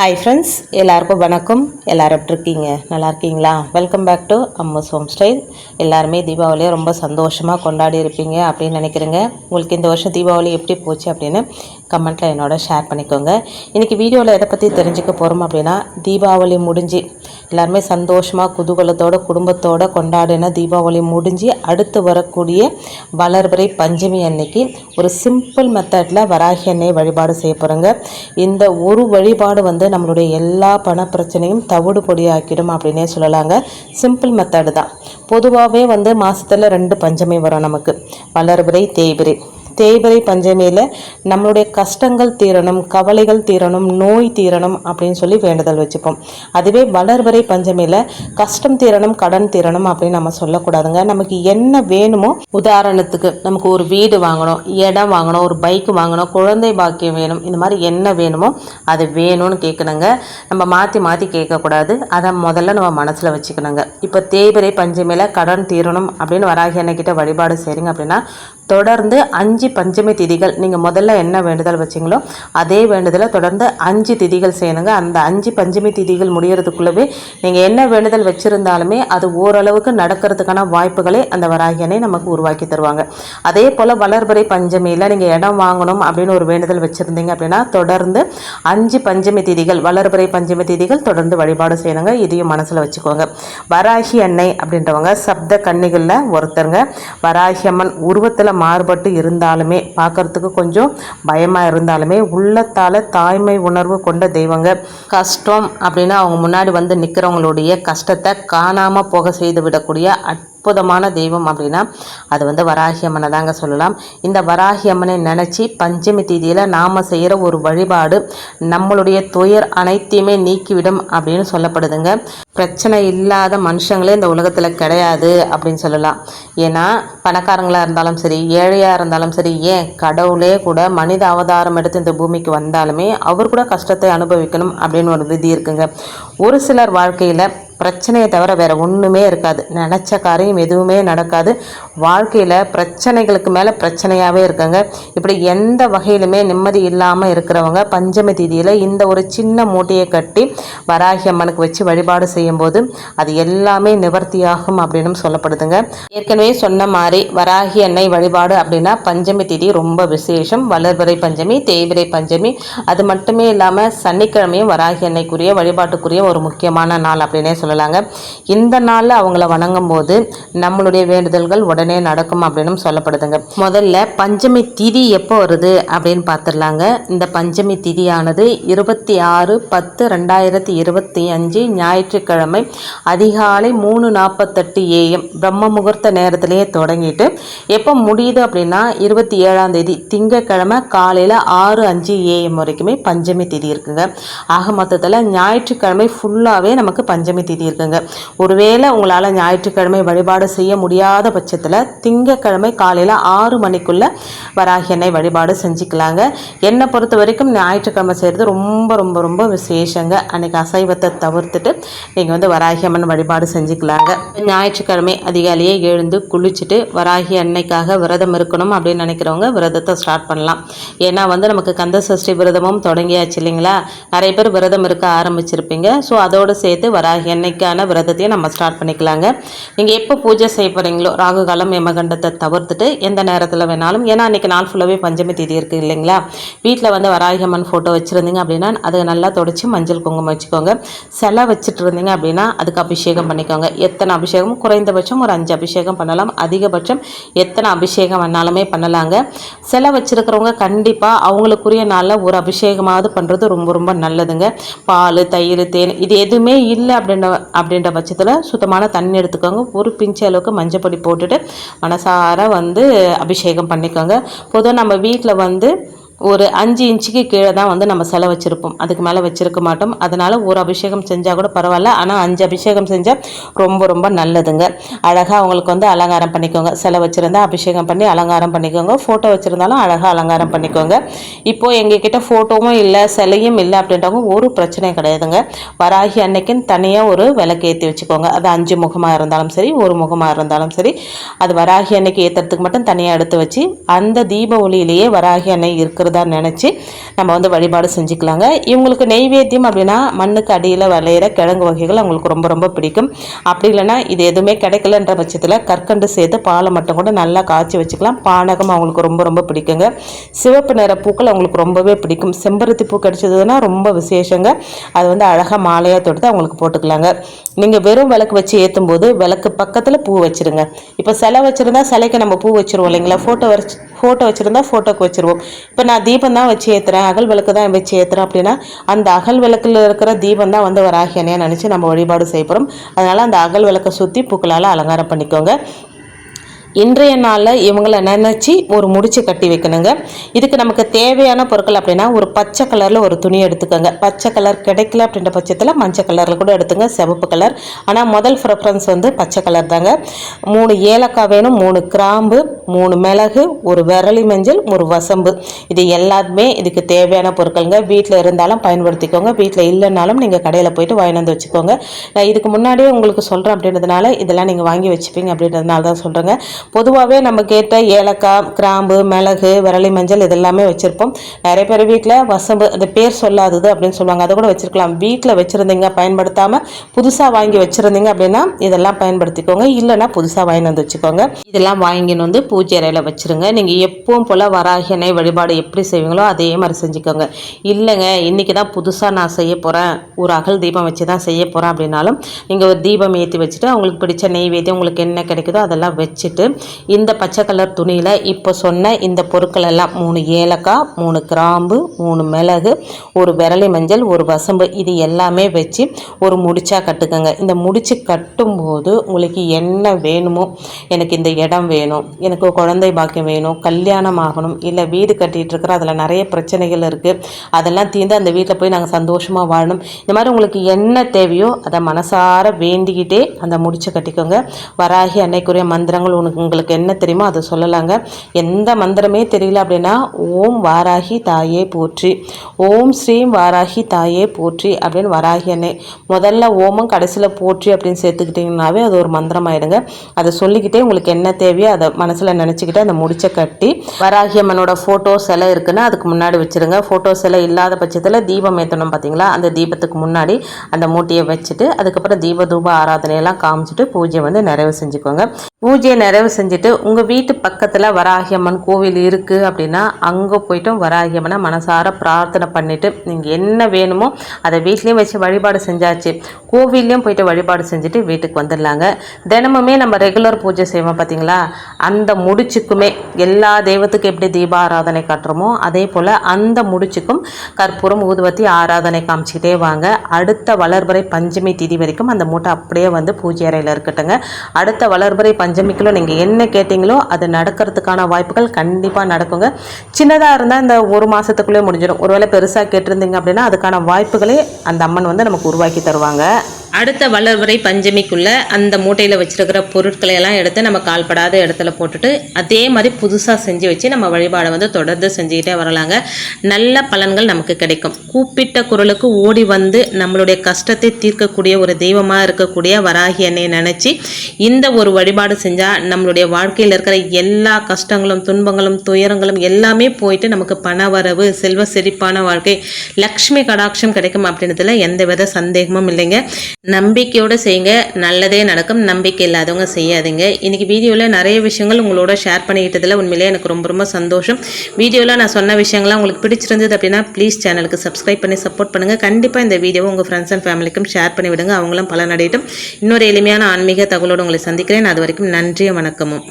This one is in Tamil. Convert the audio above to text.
ஹாய் ஃப்ரெண்ட்ஸ் எல்லாருக்கும் வணக்கம். எல்லாரும் எப்படி இருக்கீங்க? நல்லா இருக்கீங்களா? Welcome back to Amma's home style எல்லாருமே தீபாவளியை ரொம்ப சந்தோஷமாக கொண்டாடி இருப்பீங்க அப்படின்னு நினைக்கிறேங்க. உங்களுக்கு இந்த வருஷம் தீபாவளி எப்படி போச்சு அப்படின்னு கமெண்ட்டில் என்னோட ஷேர் பண்ணிக்கோங்க. இன்றைக்கி வீடியோவில் எதை பற்றி தெரிஞ்சுக்க போகிறோம் அப்படின்னா தீபாவளி முடிஞ்சு. எல்லாருமே சந்தோஷமாக குதூகலத்தோட குடும்பத்தோட கொண்டாடின தீபாவளி முடிஞ்சு அடுத்து வரக்கூடிய வளர்பிறை பஞ்சமி அன்னைக்கு ஒரு சிம்பிள் மெத்தடில் வராகி அன்னை வழிபாடு செய்ய போகிறோங்க இந்த ஒரு வழிபாடு வந்து நம்மளுடைய எல்லா பண பிரச்சனையும் தவிடு பொடியாக்கிடும் அப்படின்னே சொல்லலாங்க. சிம்பிள் மெத்தடு தான். பொதுவாகவே வந்து மாதத்தில் ரெண்டு பஞ்சமி வரும் நமக்கு. வளர்பிறை தேய்பிறை. தேய்பிரை பஞ்சமியில் நம்மளுடைய கஷ்டங்கள் தீரணும் கவலைகள் தீரணும் நோய் தீரணும் அப்படின்னு சொல்லி வேண்டுதல் வச்சுப்போம். அதுவே வளர்வரை பஞ்சமியில் கஷ்டம் தீரணும் கடன் தீரணும் அப்படின்னு நம்ம சொல்லக்கூடாதுங்க. நமக்கு என்ன வேணுமோ உதாரணத்துக்கு நமக்கு ஒரு வீடு வாங்கணும் இடம் வாங்கணும் ஒரு பைக் வாங்கணும் குழந்தை பாக்கியம் வேணும் இந்த மாதிரி என்ன வேணுமோ அது வேணும்னு கேட்கணுங்க. நம்ம மாற்றி மாற்றி கேட்கக்கூடாது. அதை முதல்ல நம்ம மனசில் வச்சுக்கணுங்க. இப்போ தேய்பிரை பஞ்சமியில் கடன் தீரணும் அப்படின்னு வராகி அன்னைக்கிட்ட வழிபாடு செய்கிறீங்க அப்படின்னா தொடர்ந்து அஞ்சு பஞ்சமி திதிகள் நீங்கள் முதல்ல என்ன வேண்டுதல் வச்சிங்களோ அதே வேண்டுதலை தொடர்ந்து அஞ்சு திதிகள் செய்யணுங்க. அந்த அஞ்சு பஞ்சமி திதிகள் முடிகிறதுக்குள்ளவே நீங்கள் என்ன வேண்டுதல் வச்சுருந்தாலுமே அது ஓரளவுக்கு நடக்கிறதுக்கான வாய்ப்புகளை அந்த வராகியனை நமக்கு உருவாக்கி தருவாங்க. அதே போல் வளர்பறை பஞ்சமியில் நீங்கள் இடம் வாங்கணும் அப்படின்னு ஒரு வேண்டுதல் வச்சுருந்தீங்க அப்படின்னா தொடர்ந்து அஞ்சு பஞ்சமி திதிகள் வளர்பறை பஞ்சமி திதிகள் தொடர்ந்து வழிபாடு செய்யணுங்க. இதையும் மனசில் வச்சுக்கோங்க. வராகி அன்னை அப்படின்றவங்க சப்த கன்னிகளில் ஒருத்தருங்க. வராகி அம்மன் உருவத்தில் மாறுபட்டு இருந்தால் இருந்தாலுமே பார்க்கறதுக்கு கொஞ்சம் பயமாக இருந்தாலுமே உள்ளத்தால் தாய்மை உணர்வு கொண்ட தெய்வங்க. கஷ்டம் அப்படின்னா அவங்க முன்னாடி வந்து நிற்கிறவங்களுடைய கஷ்டத்தை காணாமல் போக செய்து விடக்கூடிய அற்புதமான தெய்வம் அப்படின்னா அது வந்து வராகி அம்மனை தாங்க சொல்லலாம். இந்த வராகி அம்மனை நினச்சி பஞ்சமி தேதியில் நாம் செய்கிற ஒரு வழிபாடு நம்மளுடைய துயர் அனைத்தையுமே நீக்கிவிடும் அப்படின்னு சொல்லப்படுதுங்க. பிரச்சனை இல்லாத மனுஷங்களே இந்த உலகத்தில் கிடையாது அப்படின்னு சொல்லலாம். ஏன்னா பணக்காரங்களாக இருந்தாலும் சரி ஏழையாக இருந்தாலும் சரி ஏன் கடவுளே கூட மனித அவதாரம் எடுத்து இந்த பூமிக்கு வந்தாலுமே அவர் கூட கஷ்டத்தை அனுபவிக்கணும் அப்படின்னு ஒரு விதி இருக்குங்க. ஒரு சிலர் வாழ்க்கையில் பிரச்சனையை தவிர வேறு ஒன்றுமே இருக்காது. நினச்ச காரியம் எதுவுமே நடக்காது. வாழ்க்கையில் பிரச்சனைகளுக்கு மேலே பிரச்சனையாகவே இருக்குங்க. இப்படி எந்த வகையிலுமே நிம்மதி இல்லாமல் இருக்கிறவங்க பஞ்சமி தீதியில் இந்த ஒரு சின்ன மூட்டையை கட்டி வராகி அம்மனுக்கு வச்சு வழிபாடு செய்யும்போது அது எல்லாமே நிவர்த்தியாகும் அப்படின்னு சொல்லப்படுதுங்க. ஏற்கனவே சொன்ன மாதிரி வராகி அன்னை வழிபாடு அப்படின்னா பஞ்சமி திதி ரொம்ப விசேஷம். வளர்பிறை பஞ்சமி தேய்பிறை பஞ்சமி. அது மட்டுமே இல்லாமல் சனிக்கிழமையும் வராகி அன்னைக்குரிய வழிபாட்டுக்குரிய ஒரு முக்கியமான நாள் அப்படின்னே சொல்லலாங்க. இந்த நாளில் அவங்கள வணங்கும் போது நம்மளுடைய வேண்டுதல்கள் உடனே நடக்கும் அப்படின்னு சொல்லப்படுதுங்க. முதல்ல பஞ்சமி திதி எப்போ வருது அப்படின்னு பார்த்துடலாங்க இந்த பஞ்சமி திதியானது இருபத்தி ஆறு பத்து ரெண்டாயிரத்தி இருபத்தி அஞ்சு ஞாயிற்றுக்கிழமை அதிகாலை மூணு நாற்பத்தெட்டு ஏஎம் பிரம்ம முகூர்த்த நேரத்திலேயே தொடங்கிட்டு எப்போ முடியுது அப்படின்னா இருபத்தி ஏழாம் தேதி திங்கக்கிழமை காலையில் ஆறு அஞ்சு ஏஎம் வரைக்குமே பஞ்சமி திதி இருக்குங்க. ஆக மொத்தத்தில் ஞாயிற்றுக்கிழமை ஃபுல்லாகவே நமக்கு பஞ்சமி திதி இருக்குங்க ஒருவேளை உங்களால் ஞாயிற்றுக்கிழமை வழிபாடு செய்ய முடியாத பட்சத்தில் திங்கக்கிழமை காலையில் ஆறு மணிக்குள்ளே வராகி எண்ணெய் வழிபாடு செஞ்சுக்கலாங்க. என்னை பொறுத்த வரைக்கும் ஞாயிற்றுக்கிழமை செய்கிறது ரொம்ப ரொம்ப ரொம்ப விசேஷங்க. அன்றைக்கி அசைவத்தை தவிர்த்துட்டு நீங்கள் வந்து வராகி அம்மன் வழிபாடு செஞ்சுக்கலாங்க. ஞாயிற்றுக்கிழமை அதிகாலையே எழுந்து குளிச்சுட்டு வராகி அன்னைக்காக விரதம் இருக்கணும் அப்படின்னு நினைக்கிறவங்க விரதத்தை ஸ்டார்ட் பண்ணலாம். ஏன்னா வந்து நமக்கு கந்த சஷ்டி விரதமும் தொடங்கியாச்சு இல்லைங்களா? நிறைய பேர் விரதம் இருக்க ஆரம்பிச்சிருப்பீங்க. ஸோ அதோடு சேர்த்து வராகி அன்னைக்கான விரதத்தையும் நம்ம ஸ்டார்ட் பண்ணிக்கலாங்க. நீங்கள் எப்போ பூஜை செய்ய போகிறீங்களோ ராகு காலம் யமகண்டத்தை தவிர்த்துட்டு எந்த நேரத்தில் வேணாலும் ஏன்னா அன்றைக்கி நாள் ஃபுல்லாகவே பஞ்சமி தேதி இருக்குது இல்லைங்களா? வீட்டில் வந்து வராகியம்மன் ஃபோட்டோ வச்சுருந்தீங்க அப்படின்னா அதை நல்லா தொடச்சி மஞ்சள் குங்குமம் வச்சுக்கோங்க. சிலை வச்சுட்டு இருந்தீங்க அப்படின்னா அதுக்கு அபிஷேகம் பண்ணிக்கோங்க. எத்தனை அபிஷேகம்? குறைந்தபட்சம் ஒரு அஞ்சு அபிஷேகம் பண்ணலாம். அதிகபட்சம் எத்தனை அபிஷேகம் வேணாலுமே பண்ணலாங்க. சிலை வச்சுருக்கிறவங்க கண்டிப்பாக அவங்களுக்குரிய நாளில் ஒரு அபிஷேகமாவது பண்ணுறது ரொம்ப ரொம்ப நல்லதுங்க. பால் தயிர் தேன் இது எதுவுமே இல்லை அப்படின்ற அப்படின்ற பட்சத்தில் சுத்தமான தண்ணி எடுத்துக்கோங்க. ஒரு பிஞ்சு அளவுக்கு மஞ்சப்பொடி போட்டுட்டு மனசார வந்து அபிஷேகம் பண்ணிக்கோங்க. பொதுவாக நம்ம வீட்டில் வந்து ஒரு அஞ்சு இன்ச்சுக்கு கீழே தான் வந்து நம்ம செலை வச்சுருப்போம். அதுக்கு மேலே வச்சுருக்க மாட்டோம். அதனால் ஒரு அபிஷேகம் செஞ்சால் கூட பரவாயில்ல. ஆனால் அஞ்சு அபிஷேகம் செஞ்சால் ரொம்ப ரொம்ப நல்லதுங்க. அழகாக அவங்களுக்கு வந்து அலங்காரம் பண்ணிக்கோங்க. செலை வச்சுருந்தா அபிஷேகம் பண்ணி அலங்காரம் பண்ணிக்கோங்க. ஃபோட்டோ வச்சுருந்தாலும் அழகாக அலங்காரம் பண்ணிக்கோங்க. இப்போது எங்ககிட்ட ஃபோட்டோவும் இல்லை சிலையும் இல்லை அப்படின்றவங்க ஒரு பிரச்சனையும் கிடையாதுங்க. வராகி அன்னைக்குன்னு தனியாக ஒரு விளக்கு ஏற்றி வச்சுக்கோங்க. அது அஞ்சு முகமாக இருந்தாலும் சரி ஒரு முகமாக இருந்தாலும் சரி. அது வராகி அன்னைக்கு ஏற்றுறதுக்கு மட்டும் தனியாக எடுத்து வச்சு அந்த தீப ஒளியிலேயே வராகி அன்னை இருக்கிற இருக்கிறதா நினச்சி நம்ம வந்து வழிபாடு செஞ்சுக்கலாங்க. இவங்களுக்கு நெய்வேத்தியம் அப்படின்னா மண்ணுக்கு அடியில் விளையிற கிழங்கு வகைகள் அவங்களுக்கு ரொம்ப ரொம்ப பிடிக்கும். அப்படி இல்லைன்னா இது எதுவுமே கிடைக்கலன்ற பட்சத்தில் கற்கண்டு சேர்த்து பாலை மட்டும் கூட நல்லா காய்ச்சி வச்சுக்கலாம். பானகம் அவங்களுக்கு ரொம்ப ரொம்ப பிடிக்குங்க. சிவப்பு நிற பூக்கள் அவங்களுக்கு ரொம்பவே பிடிக்கும். செம்பருத்தி பூ கிடைச்சதுன்னா ரொம்ப விசேஷங்க. அது வந்து அழகாக மாலையாக தொடுத்து அவங்களுக்கு போட்டுக்கலாங்க. நீங்கள் வெறும் விளக்கு வச்சு ஏற்றும் போது விளக்கு பக்கத்தில் பூ வச்சுருங்க. இப்போ சிலை வச்சுருந்தா சிலைக்கு நம்ம பூ வச்சுருவோம் இல்லைங்களா? ஃபோட்டோ வச்சு ஃபோட்டோ வச்சுருந்தா ஃபோட்டோக்கு வச்சுருவோம். இப்போ நான் தீபம் தான் வச்சு ஏற்றுறேன் அகல் விளக்கு தான் வச்சு ஏற்றுறேன் அப்படின்னா அந்த அகல் விளக்கில் இருக்கிற தீபம் தான் வந்து வராகியனையாக நினச்சி நம்ம வழிபாடு செய்யப்படுறோம் அதனால் அந்த அகல் விளக்கை சுற்றி பூக்களால் அலங்காரம் பண்ணிக்கோங்க. இன்றைய நாளில் இவங்களை நினச்சி ஒரு முடிச்சு கட்டி வைக்கணுங்க. இதுக்கு நமக்கு தேவையான பொருட்கள் அப்படின்னா ஒரு பச்சை கலரில் ஒரு துணி எடுத்துக்கோங்க. பச்சை கலர் கிடைக்கல அப்படின்ற பட்சத்தில் மஞ்சள் கலரில் கூட எடுத்துங்க. சிவப்பு கலர். ஆனால் முதல் ப்ரிஃபரன்ஸ் வந்து பச்சை கலர் தாங்க. மூணு ஏலக்காய் வேணும் மூணு கிராம்பு மூணு மிளகு ஒரு விரலி மஞ்சள் ஒரு வசம்பு. இது எல்லாத்துமே இதுக்கு தேவையான பொருட்கள்ங்க. வீட்டில் இருந்தாலும் பயன்படுத்திக்கோங்க. வீட்டில் இல்லைனாலும் நீங்கள் கடையில் போயிட்டு வாங்கி வந்து வச்சுக்கோங்க. நான் இதுக்கு முன்னாடியே உங்களுக்கு சொல்கிறேன் அப்படின்றதுனால இதெல்லாம் நீங்கள் வாங்கி வச்சுப்பீங்க அப்படின்றதுனால தான் சொல்கிறேங்க பொதுவாகவே நம்ம கேட்ட ஏலக்காய் கிராம்பு மிளகு விரலி மஞ்சள் இதெல்லாமே வச்சுருப்போம். நிறைய பேர் வீட்டில் வசம்பு அந்த பேர் சொல்லாதது அப்படின்னு சொல்லுவாங்க. அதை கூட வச்சுருக்கலாம். வீட்டில் வச்சுருந்தீங்க பயன்படுத்தாமல் புதுசாக வாங்கி வச்சுருந்தீங்க அப்படின்னா இதெல்லாம் பயன்படுத்திக்கோங்க. இல்லைன்னா புதுசாக வாங்கி வந்து வச்சுக்கோங்க. இதெல்லாம் வாங்கின்னு வந்து பூஜை அறையில் வச்சுருங்க. நீங்கள் எப்பவும் போல் வராகியனை வழிபாடு எப்படி செய்வீங்களோ அதே மாதிரி செஞ்சுக்கோங்க. இல்லைங்க இன்றைக்கி தான் புதுசாக நான் செய்ய போகிறேன் ஒரு அகல் தீபம் வச்சு தான் செய்ய போகிறேன் அப்படின்னாலும் நீங்கள் ஒரு தீபம் ஏற்றி வச்சுட்டு அவங்களுக்கு பிடிச்ச நெய்வேத்தியம் உங்களுக்கு என்ன கிடைக்குதோ அதெல்லாம் வச்சுட்டு இந்த பச்சை கலர் துணியில் இப்போ சொன்ன இந்த பொருட்கள் எல்லாம் மூணு ஏலக்காய் மூணு கிராம்பு மூணு மிளகு ஒரு விரலி மஞ்சள் ஒரு வசம்பு இது எல்லாமே வச்சு ஒரு முடிச்சா கட்டுக்கோங்க. இந்த முடிச்சு கட்டும்போது உங்களுக்கு என்ன வேணுமோ எனக்கு இந்த இடம் வேணும் எனக்கு குழந்தை பாக்கியம் வேணும் கல்யாணம் ஆகணும் இல்லை வீடு கட்டிகிட்டு இருக்கிற அதில் நிறைய பிரச்சனைகள் இருக்குது அதெல்லாம் தீர்ந்து அந்த வீட்டில் போய் நாங்கள் சந்தோஷமாக வாழணும். இந்த மாதிரி உங்களுக்கு என்ன தேவையோ அதை மனசார வேண்டிக்கிட்டே அந்த முடிச்சு கட்டிக்கோங்க. வராகி அன்னைக்குரிய மந்திரங்கள் உனக்கு உங்களுக்கு என்ன தெரியுமோ அதை சொல்லலாங்க. எந்த மந்திரமே தெரியல அப்படின்னா ஓம் வாராகி தாயே போற்றி ஓம் ஸ்ரீம் வாராகி தாயே போற்றி அப்படின்னு வராகி அன்னை. முதல்ல ஓமம் கடைசியில் போற்றி அப்படின்னு சேர்த்துக்கிட்டிங்கனாவே அது ஒரு மந்திரம் ஆயிடுங்க அதை சொல்லிக்கிட்டே உங்களுக்கு என்ன தேவையோ அதை மனசில் நினச்சிக்கிட்டு அந்த முடிச்ச கட்டி வராகி அம்மனோட ஃபோட்டோ சிலை இருக்குன்னா அதுக்கு முன்னாடி வச்சுருங்க. ஃபோட்டோ சிலை இல்லாத பட்சத்தில் தீபம் ஏற்றணும் பார்த்தீங்களா அந்த தீபத்துக்கு முன்னாடி அந்த மூட்டையை வச்சுட்டு அதுக்கப்புறம் தீப தூப ஆராதனையெல்லாம் காமிச்சிட்டு பூஜை வந்து நிறைவு செஞ்சுக்கோங்க. பூஜையை நிறைவு செஞ்சுட்டு உங்கள் வீட்டு பக்கத்தில் வராகியம்மன் கோவில் இருக்குது அப்படின்னா அங்கே போய்ட்டும் வராகியம்மனை மனசார பிரார்த்தனை பண்ணிவிட்டு நீங்கள் என்ன வேணுமோ அதை வீட்லேயும் வச்சு வழிபாடு செஞ்சாச்சு. கோவில்லையும் போயிட்டு வழிபாடு செஞ்சுட்டு வீட்டுக்கு வந்துடலாங்க. தினமுமே நம்ம ரெகுலர் பூஜை செய்வோம் பார்த்தீங்களா அந்த முடிச்சுக்குமே எல்லா தெய்வத்துக்கும் எப்படி தீபாராதனை காட்டுறோமோ அதே போல் அந்த முடிச்சுக்கும் கற்பூரம் ஊதுவத்தி ஆராதனை காமிச்சிக்கிட்டே வாங்க. அடுத்த வளர்பறை பஞ்சமி திதி வரைக்கும் அந்த மூட்டை அப்படியே வந்து பூஜை அறையில் இருக்கட்டுங்க. அடுத்த வளர்பறை பஞ்சமிக்குள்ள நீங்கள் என்ன கேட்டிங்களோ அது நடக்கிறதுக்கான வாய்ப்புகள் கண்டிப்பாக நடக்குங்க. சின்னதாக இருந்தால் இந்த ஒரு மாதத்துக்குள்ளே முடிஞ்சிடும். ஒருவேளை பெருசாக கேட்டிருந்தீங்க அப்படின்னா அதுக்கான வாய்ப்புகளே அந்த அம்மன் வந்து நமக்கு உருவாக்கி தருவாங்க. அடுத்த வளர்வரை பஞ்சமிக்குள்ளே அந்த மூட்டையில் வச்சுருக்கிற பொருட்களை எல்லாம் எடுத்து நம்ம கால்படாத இடத்துல போட்டுட்டு அதே மாதிரி புதுசாக செஞ்சு வச்சு நம்ம வழிபாடை வந்து தொடர்ந்து செஞ்சுக்கிட்டே வரலாங்க. நல்ல பலன்கள் நமக்கு கிடைக்கும். கூப்பிட்ட குரலுக்கு ஓடி வந்து நம்மளுடைய கஷ்டத்தை தீர்க்கக்கூடிய ஒரு தெய்வமாக இருக்கக்கூடிய வராகி எண்ணெயை நினச்சி இந்த ஒரு வழிபாடு செஞ்சால் நம்மளுடைய வாழ்க்கையில் இருக்கிற எல்லா கஷ்டங்களும் துன்பங்களும் துயரங்களும் எல்லாமே போயிட்டு நமக்கு பண வரவு செல்வ செழிப்பான வாழ்க்கை லக்ஷ்மி கடாட்சம் கிடைக்கும் அப்படின்றதுல எந்த வித சந்தேகமும் இல்லைங்க. நம்பிக்கையோடு செய்யுங்க. நல்லதே நடக்கும். நம்பிக்கை இல்லாதவங்க செய்யாதுங்க. இன்றைக்கி வீடியோவில் நிறைய விஷயங்கள் உங்களோட ஷேர் பண்ணிக்கிட்டதில் உண்மையிலே எனக்கு ரொம்ப ரொம்ப சந்தோஷம். வீடியோவில் நான் சொன்ன விஷயங்கள்லாம் உங்களுக்கு பிடிச்சிருந்தது அப்படின்னா ப்ளீஸ் சேனலுக்கு சப்ஸ்கிரைப் பண்ணி சப்போர்ட் பண்ணுங்கள் கண்டிப்பாக இந்த வீடியோவை உங்கள் ஃப்ரெண்ட்ஸ் அண்ட் ஃபேமிலிக்கும் ஷேர் பண்ணி விடுங்க. அவங்களும் பலனடையட்டும். இன்னொரு எளிமையான ஆன்மீக தகவலோடு உங்களை சந்திக்கிறேன். அது வரைக்கும் நன்றியும் வணக்கமும்.